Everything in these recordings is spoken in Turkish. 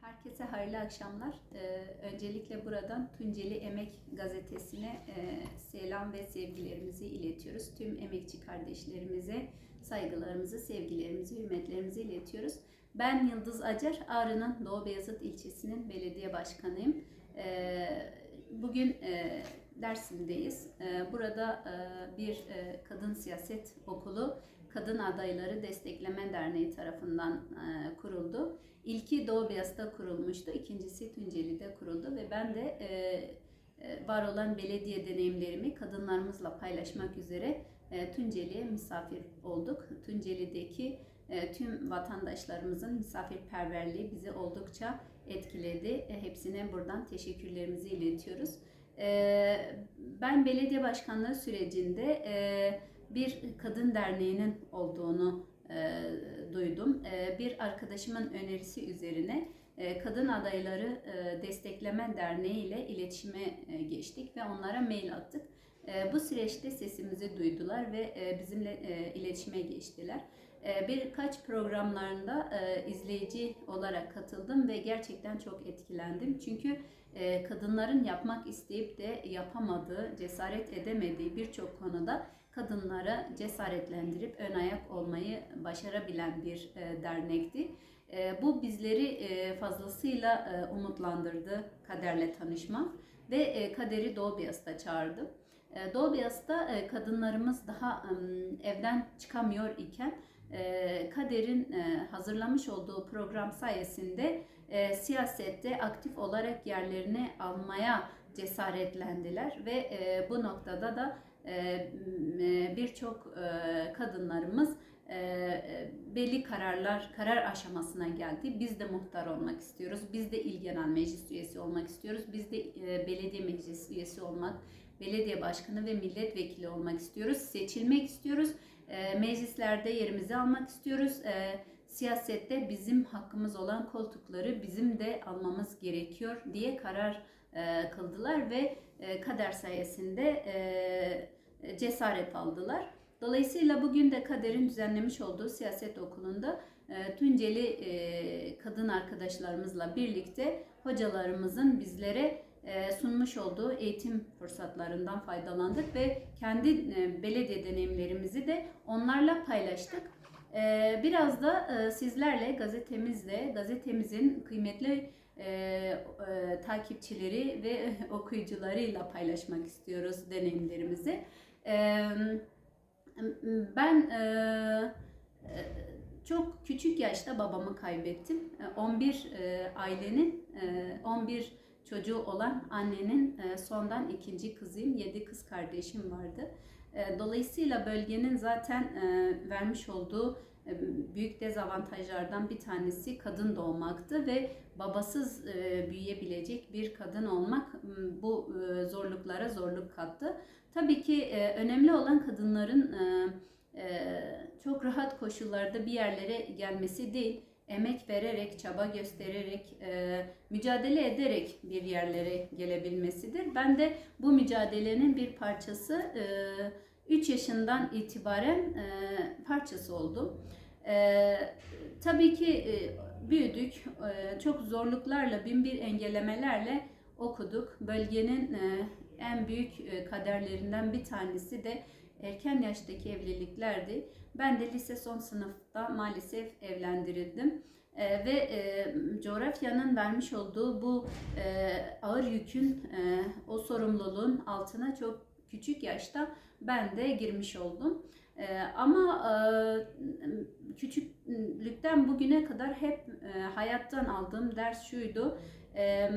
Herkese hayırlı akşamlar. Ee, öncelikle buradan Tunceli Emek Gazetesi'ne e, selam ve sevgilerimizi iletiyoruz. Tüm emekçi kardeşlerimize saygılarımızı, sevgilerimizi, hürmetlerimizi iletiyoruz. Ben Yıldız Acar, Ağrı'nın Doğu Beyazıt ilçesinin belediye başkanıyım. Ee, bugün e, Dersim'deyiz. Ee, burada e, bir e, kadın siyaset okulu Kadın Adayları Destekleme Derneği tarafından e, kuruldu. İlki Doğu Beyaz'da kurulmuştu, ikincisi Tunceli'de kuruldu ve ben de var olan belediye deneyimlerimi kadınlarımızla paylaşmak üzere Tunceli'ye misafir olduk. Tunceli'deki tüm vatandaşlarımızın misafirperverliği bizi oldukça etkiledi. Hepsine buradan teşekkürlerimizi iletiyoruz. E, ben belediye başkanlığı sürecinde e, bir kadın derneğinin olduğunu e, duydum. E, bir arkadaşımın önerisi üzerine Kadın Adayları Destekleme Derneği ile iletişime geçtik ve onlara mail attık. Bu süreçte sesimizi duydular ve bizimle iletişime geçtiler. E, birkaç programlarında izleyici olarak katıldım ve gerçekten çok etkilendim. Çünkü kadınların yapmak isteyip de yapamadığı, cesaret edemediği birçok konuda kadınlara cesaretlendirip ön ayak olmayı başarabilen bir e, dernekti. E, bu bizleri e, fazlasıyla e, umutlandırdı kaderle tanışmak ve e, kaderi Doğu Beyazıt'a çağırdı. E, Doğu e, kadınlarımız daha e, evden çıkamıyor iken e, kaderin e, hazırlamış olduğu program sayesinde e, siyasette aktif olarak yerlerini almaya cesaretlendiler ve e, bu noktada da e, e, birçok e, kadınlarımız e, e, belli kararlar, karar aşamasına geldi. Biz de muhtar olmak istiyoruz. Biz de il genel meclis üyesi olmak istiyoruz. Biz de e, belediye meclis üyesi olmak, belediye başkanı ve milletvekili olmak istiyoruz. Seçilmek istiyoruz. E, meclislerde yerimizi almak istiyoruz. E, siyasette bizim hakkımız olan koltukları bizim de almamız gerekiyor diye karar e, kıldılar ve e, kader sayesinde e, cesaret aldılar. Dolayısıyla bugün de kaderin düzenlemiş olduğu siyaset okulunda e, Tunceli e, kadın arkadaşlarımızla birlikte hocalarımızın bizlere e, sunmuş olduğu eğitim fırsatlarından faydalandık ve kendi e, belediye deneyimlerimizi de onlarla paylaştık. E, biraz da e, sizlerle gazetemizle, gazetemizin kıymetli e, e, takipçileri ve okuyucularıyla paylaşmak istiyoruz deneyimlerimizi. E, ben çok küçük yaşta babamı kaybettim. E, 11 e, ailenin, e, 11 çocuğu olan annenin sondan ikinci kızıyım. 7 kız kardeşim vardı. E, dolayısıyla bölgenin zaten e, vermiş olduğu e, büyük dezavantajlardan bir tanesi kadın doğmaktı ve babasız büyüyebilecek bir kadın olmak bu zorluklara zorluk kattı. Tabii ki önemli olan kadınların çok rahat koşullarda bir yerlere gelmesi değil, emek vererek, çaba göstererek, mücadele ederek bir yerlere gelebilmesidir. Ben de bu mücadelenin bir parçası e, 3 yaşından itibaren e, parçası oldum. E, tabii ki e, büyüdük, e, çok zorluklarla, bin bir engellemelerle okuduk. Bölgenin e, en büyük e, kaderlerinden bir tanesi de erken yaştaki evliliklerdi. Ben de lise son sınıfta maalesef evlendirildim. E, ve e, coğrafyanın vermiş olduğu bu e, ağır yükün, e, o sorumluluğun altına çok küçük yaşta ben de girmiş oldum. E, ama e, küçüklükten bugüne kadar hep e, hayattan aldığım ders şuydu. E,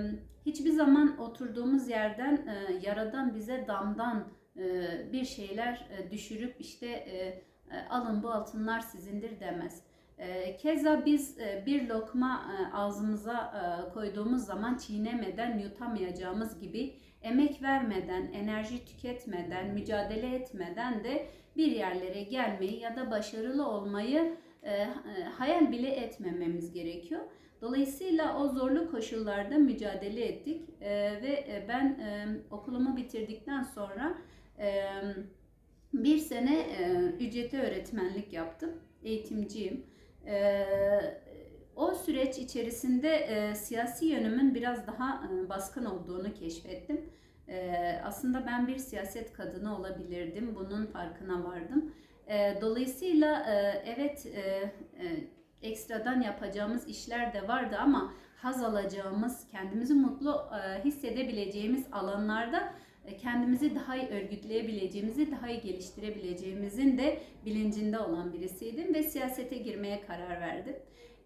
hiçbir zaman oturduğumuz yerden e, yaradan bize damdan e, bir şeyler e, düşürüp işte e, e, alın bu altınlar sizindir demez. E, Keza biz e, bir lokma e, ağzımıza koyduğumuz zaman çiğnemeden yutamayacağımız gibi emek vermeden, enerji tüketmeden, mücadele etmeden de bir yerlere gelmeyi ya da başarılı olmayı e, e, hayal bile etmememiz gerekiyor. Dolayısıyla o zorlu koşullarda mücadele ettik E, ve e, ben e, okulumu bitirdikten sonra e, Bir sene e, ücretli öğretmenlik yaptım. Eğitimciyim. E, o süreç içerisinde e, siyasi yönümün biraz daha e, baskın olduğunu keşfettim. E, aslında ben bir siyaset kadını olabilirdim. Bunun farkına vardım. E, dolayısıyla e, evet e, e, ekstradan yapacağımız işler de vardı ama haz alacağımız, kendimizi mutlu e, hissedebileceğimiz alanlarda e, kendimizi daha iyi örgütleyebileceğimizi, daha iyi geliştirebileceğimizin de bilincinde olan birisiydim ve siyasete girmeye karar verdim.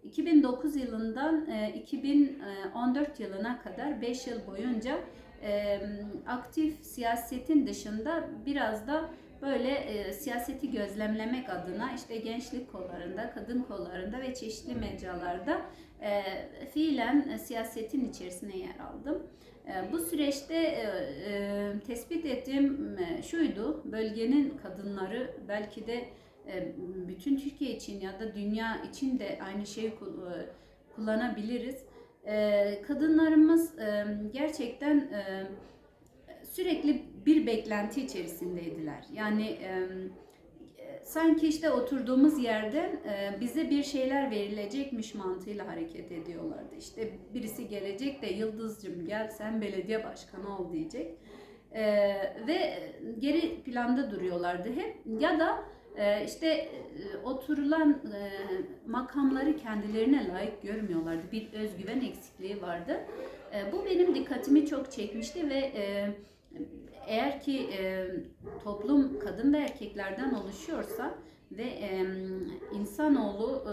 2009 yılından e, 2014 yılına kadar 5 yıl boyunca e, aktif siyasetin dışında biraz da böyle e, siyaseti gözlemlemek adına işte gençlik kollarında, kadın kollarında ve çeşitli mecralarda e, fiilen e, siyasetin içerisine yer aldım. E, bu süreçte e, e, tespit ettiğim e, şuydu, bölgenin kadınları belki de e, bütün Türkiye için ya da dünya için de aynı şeyi e, kullanabiliriz. E, Kadınlarımız e, gerçekten e, sürekli bir beklenti içerisindeydiler. Yani e, sanki işte oturduğumuz yerden e, bize bir şeyler verilecekmiş mantığıyla hareket ediyorlardı. İşte birisi gelecek de Yıldızcım gel sen belediye başkanı ol diyecek. E, ve geri planda duruyorlardı hep. Ya da e, işte e, oturulan e, makamları kendilerine layık görmüyorlardı. Bir özgüven eksikliği vardı. E, bu benim dikkatimi çok çekmişti ve eğer ki toplum kadın ve erkeklerden oluşuyorsa ve e, insanoğlu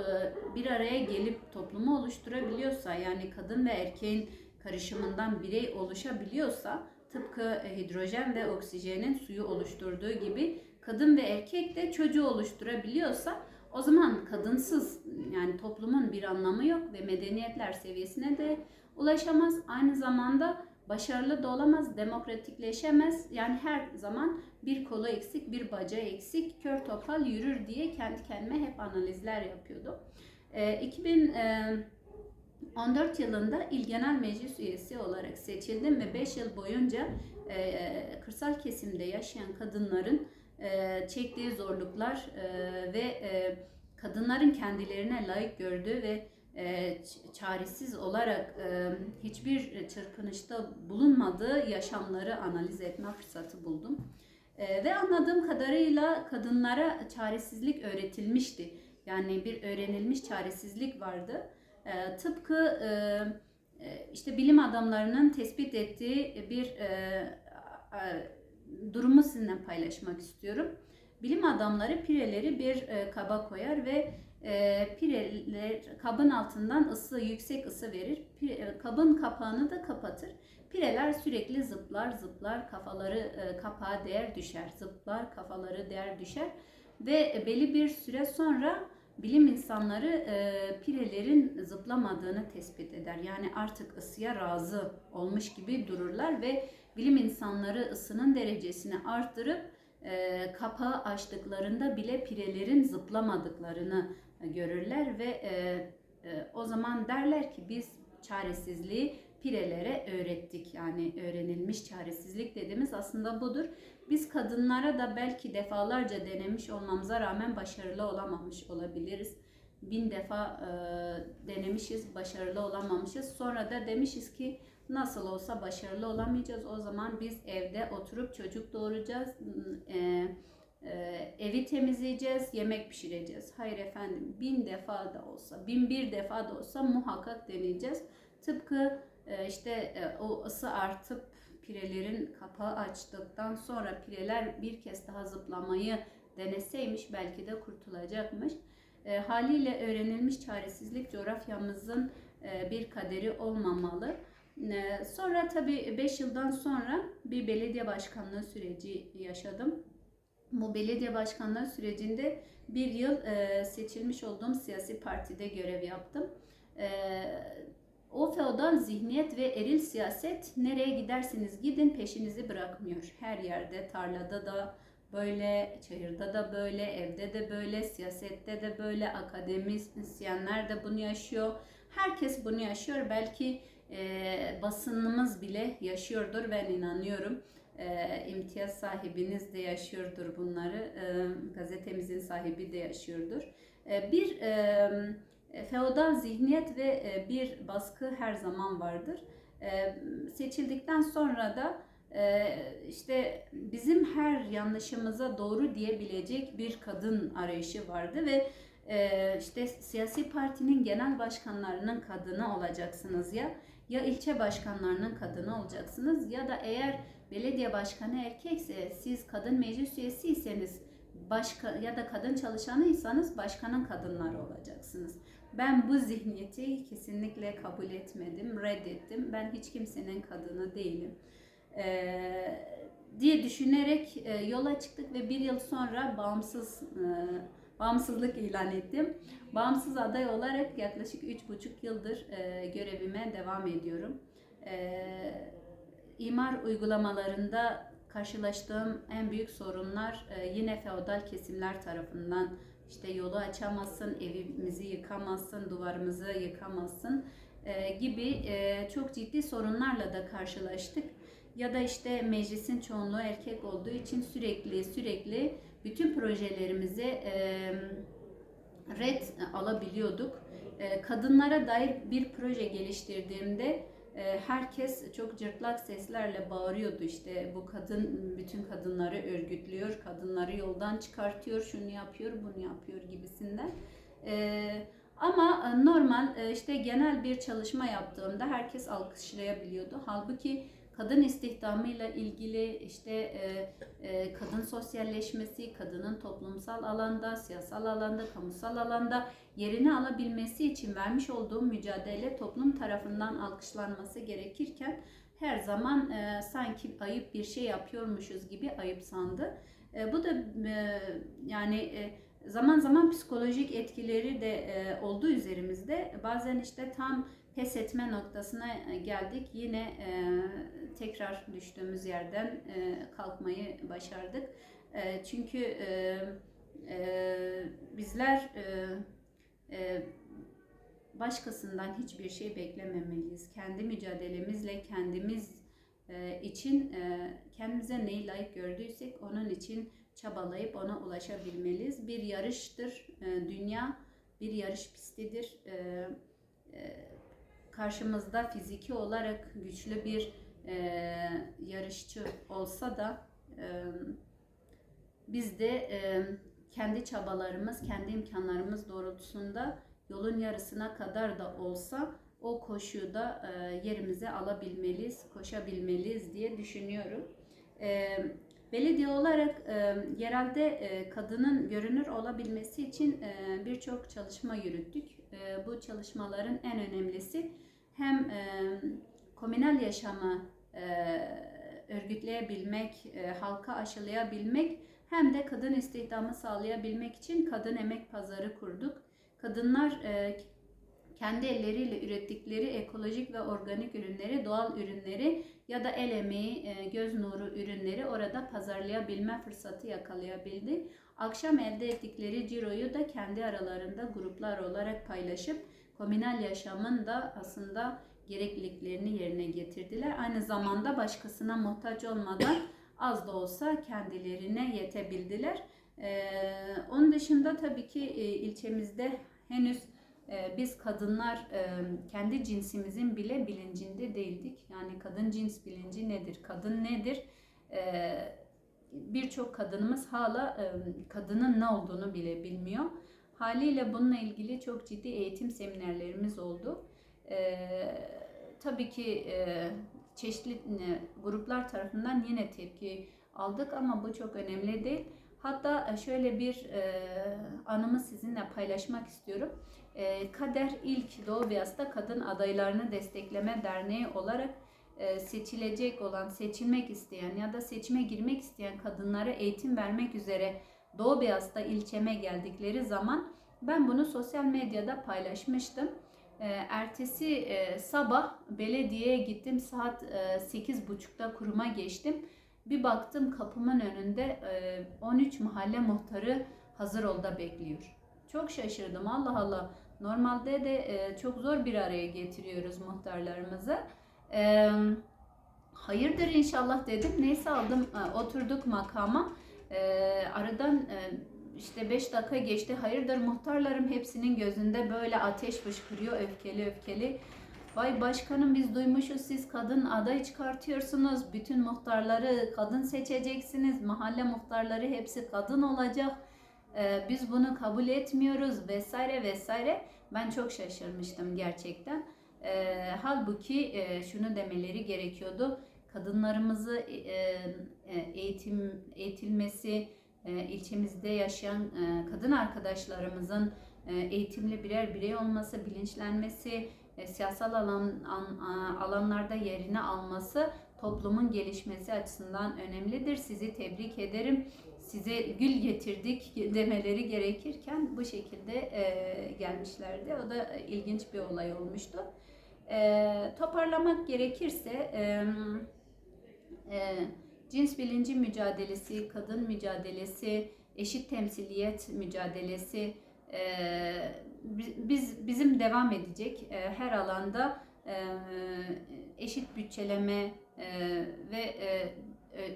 bir araya gelip toplumu oluşturabiliyorsa yani kadın ve erkeğin karışımından birey oluşabiliyorsa tıpkı hidrojen ve oksijenin suyu oluşturduğu gibi kadın ve erkek de çocuğu oluşturabiliyorsa o zaman kadınsız yani toplumun bir anlamı yok ve medeniyetler seviyesine de ulaşamaz. Aynı zamanda başarılı da olamaz, demokratikleşemez. Yani her zaman bir kolu eksik, bir bacağı eksik, kör topal yürür diye kendi kendime hep analizler yapıyordum. E, 2014 yılında İl Genel Meclis üyesi olarak seçildim ve 5 yıl boyunca e, kırsal kesimde yaşayan kadınların e, çektiği zorluklar e, ve e, kadınların kendilerine layık gördüğü ve çaresiz olarak hiçbir çırpınışta bulunmadığı yaşamları analiz etme fırsatı buldum. Ve anladığım kadarıyla kadınlara çaresizlik öğretilmişti. Yani bir öğrenilmiş çaresizlik vardı. Tıpkı işte bilim adamlarının tespit ettiği bir durumu sizinle paylaşmak istiyorum. Bilim adamları pireleri bir e, kaba koyar ve e, pireler kabın altından ısı, yüksek ısı verir. Pire, kabın kapağını da kapatır. Pireler sürekli zıplar, zıplar, kafaları e, kapağa değer düşer, zıplar, kafaları değer düşer ve belli bir süre sonra bilim insanları e, pirelerin zıplamadığını tespit eder. Yani artık ısıya razı olmuş gibi dururlar ve bilim insanları ısının derecesini arttırıp e, kapağı açtıklarında bile pirelerin zıplamadıklarını görürler ve e, e, o zaman derler ki biz çaresizliği pirelere öğrettik. Yani öğrenilmiş çaresizlik dediğimiz aslında budur. Biz kadınlara da belki defalarca denemiş olmamıza rağmen başarılı olamamış olabiliriz. Bin defa e, denemişiz, başarılı olamamışız. Sonra da demişiz ki nasıl olsa başarılı olamayacağız. O zaman biz evde oturup çocuk doğuracağız. E, ee, evi temizleyeceğiz, yemek pişireceğiz. Hayır efendim bin defa da olsa, bin bir defa da olsa muhakkak deneyeceğiz. Tıpkı e, işte e, o ısı artıp pirelerin kapağı açtıktan sonra pireler bir kez daha zıplamayı deneseymiş belki de kurtulacakmış. E, haliyle öğrenilmiş çaresizlik coğrafyamızın e, bir kaderi olmamalı. E, sonra tabii 5 yıldan sonra bir belediye başkanlığı süreci yaşadım bu belediye başkanlığı sürecinde bir yıl e, seçilmiş olduğum siyasi partide görev yaptım. E, o feodal zihniyet ve eril siyaset nereye giderseniz gidin peşinizi bırakmıyor. Her yerde, tarlada da böyle, çayırda da böyle, evde de böyle, siyasette de böyle, akademisyenler de bunu yaşıyor. Herkes bunu yaşıyor. Belki e, basınımız bile yaşıyordur ben inanıyorum. e, imtiyaz sahibiniz de yaşıyordur bunları. E, gazetemizin sahibi de yaşıyordur. E, bir e, feodal zihniyet ve e, bir baskı her zaman vardır. E, seçildikten sonra da e, işte bizim her yanlışımıza doğru diyebilecek bir kadın arayışı vardı ve işte siyasi partinin genel başkanlarının kadını olacaksınız ya ya ilçe başkanlarının kadını olacaksınız ya da eğer belediye başkanı erkekse siz kadın meclis üyesiyseniz başka ya da kadın çalışanıysanız başkanın kadınları olacaksınız. Ben bu zihniyeti kesinlikle kabul etmedim, reddettim. Ben hiç kimsenin kadını değilim. Ee, diye düşünerek e, yola çıktık ve bir yıl sonra bağımsız e, bağımsızlık ilan ettim. Bağımsız aday olarak yaklaşık üç buçuk yıldır e, görevime devam ediyorum. E, imar uygulamalarında karşılaştığım en büyük sorunlar e, yine feodal kesimler tarafından işte yolu açamazsın, evimizi yıkamazsın, duvarımızı yıkamazsın e, gibi e, çok ciddi sorunlarla da karşılaştık. Ya da işte meclisin çoğunluğu erkek olduğu için sürekli sürekli bütün projelerimize e, red alabiliyorduk. E, kadınlara dair bir proje geliştirdiğimde e, herkes çok cırtlak seslerle bağırıyordu işte bu kadın bütün kadınları örgütlüyor, kadınları yoldan çıkartıyor, şunu yapıyor, bunu yapıyor gibisinden. E, ama normal işte genel bir çalışma yaptığımda herkes alkışlayabiliyordu. Halbuki kadın istihdamıyla ilgili işte e, e, kadın sosyalleşmesi, kadının toplumsal alanda, siyasal alanda, kamusal alanda yerini alabilmesi için vermiş olduğum mücadele toplum tarafından alkışlanması gerekirken her zaman e, sanki ayıp bir şey yapıyormuşuz gibi ayıpsandı. E, bu da e, yani e, zaman zaman psikolojik etkileri de e, olduğu üzerimizde. Bazen işte tam pes etme noktasına e, geldik. Yine e, tekrar düştüğümüz yerden e, kalkmayı başardık. E, çünkü e, e, bizler e, e, başkasından hiçbir şey beklememeliyiz. Kendi mücadelemizle kendimiz e, için e, kendimize neyi layık gördüysek onun için çabalayıp ona ulaşabilmeliyiz. Bir yarıştır. E, dünya bir yarış pistidir. E, e, karşımızda fiziki olarak güçlü bir e, yarışçı olsa da e, biz de e, kendi çabalarımız, kendi imkanlarımız doğrultusunda yolun yarısına kadar da olsa o koşuyu da e, yerimize alabilmeliyiz, koşabilmeliyiz diye düşünüyorum. E, belediye olarak e, yerelde e, kadının görünür olabilmesi için e, birçok çalışma yürüttük. E, bu çalışmaların en önemlisi hem e, komünal yaşamı e, örgütleyebilmek, e, halka aşılayabilmek hem de kadın istihdamı sağlayabilmek için kadın emek pazarı kurduk. Kadınlar e, kendi elleriyle ürettikleri ekolojik ve organik ürünleri, doğal ürünleri ya da el emeği, göz nuru ürünleri orada pazarlayabilme fırsatı yakalayabildi. Akşam elde ettikleri ciroyu da kendi aralarında gruplar olarak paylaşıp komünal yaşamın da aslında gerekliliklerini yerine getirdiler. Aynı zamanda başkasına muhtaç olmadan az da olsa kendilerine yetebildiler. Ee, onun dışında tabii ki e, ilçemizde henüz e, biz kadınlar e, kendi cinsimizin bile bilincinde değildik. Yani kadın cins bilinci nedir? Kadın nedir? Birçok kadınımız hala kadının ne olduğunu bile bilmiyor. Haliyle bununla ilgili çok ciddi eğitim seminerlerimiz oldu. Tabii ki çeşitli gruplar tarafından yine tepki aldık ama bu çok önemli değil. Hatta şöyle bir e, anımı sizinle paylaşmak istiyorum. E, Kader ilk Doğu Beyaz'da kadın adaylarını destekleme derneği olarak seçilecek olan, seçilmek isteyen ya da seçime girmek isteyen kadınlara eğitim vermek üzere Doğu Beyaz'da ilçeme geldikleri zaman ben bunu sosyal medyada paylaşmıştım. E, ertesi e, sabah belediyeye gittim saat e, 8.30'da kuruma geçtim. Bir baktım kapımın önünde e, 13 mahalle muhtarı hazır olda bekliyor. Çok şaşırdım Allah Allah. Normalde de e, çok zor bir araya getiriyoruz muhtarlarımızı. E, hayırdır inşallah dedim. Neyse aldım e, oturduk makama. E, aradan e, işte 5 dakika geçti. Hayırdır muhtarlarım hepsinin gözünde böyle ateş fışkırıyor öfkeli öfkeli. Vay başkanım biz duymuşuz siz kadın aday çıkartıyorsunuz. Bütün muhtarları kadın seçeceksiniz. Mahalle muhtarları hepsi kadın olacak. Ee, biz bunu kabul etmiyoruz vesaire vesaire. Ben çok şaşırmıştım gerçekten. Ee, halbuki e, şunu demeleri gerekiyordu. Kadınlarımızı e, e, eğitim eğitilmesi, e, ilçemizde yaşayan e, kadın arkadaşlarımızın e, eğitimli birer birey olması, bilinçlenmesi, e, siyasal alan an- alanlarda yerini alması toplumun gelişmesi açısından önemlidir. Sizi tebrik ederim. Size gül getirdik demeleri gerekirken bu şekilde e, gelmişlerdi. O da ilginç bir olay olmuştu. E, toparlamak gerekirse e, e, cins bilinci mücadelesi, kadın mücadelesi, eşit temsiliyet mücadelesi e, bi- biz bizim devam edecek E, her alanda e, eşit bütçeleme e, ve e,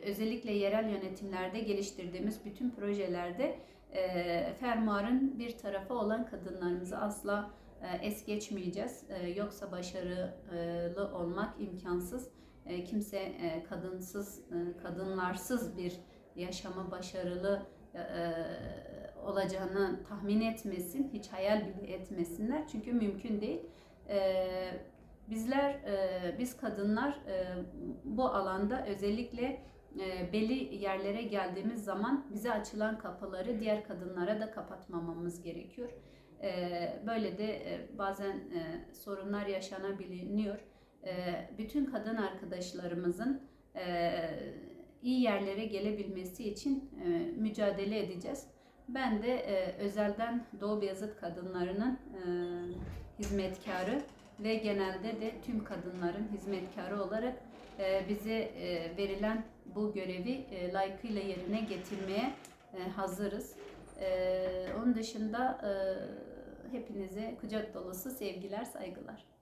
özellikle yerel yönetimlerde geliştirdiğimiz bütün projelerde e, fermuarın bir tarafı olan kadınlarımızı asla e, es geçmeyeceğiz. E, yoksa başarılı olmak imkansız. E, kimse e, kadınsız, e, kadınlarsız bir yaşama başarılı e, olacağını tahmin etmesin, hiç hayal bile etmesinler. Çünkü mümkün değil. E, bizler, e, biz kadınlar e, bu alanda özellikle e, belli yerlere geldiğimiz zaman bize açılan kapıları diğer kadınlara da kapatmamamız gerekiyor. E, böyle de e, bazen e, sorunlar yaşanabiliyor. E, bütün kadın arkadaşlarımızın e, iyi yerlere gelebilmesi için e, mücadele edeceğiz. Ben de e, özelden Doğu Beyazıt kadınlarının e, hizmetkarı ve genelde de tüm kadınların hizmetkarı olarak e, bize e, verilen bu görevi e, layıkıyla yerine getirmeye e, hazırız. E, onun dışında e, hepinize kucak dolusu sevgiler, saygılar.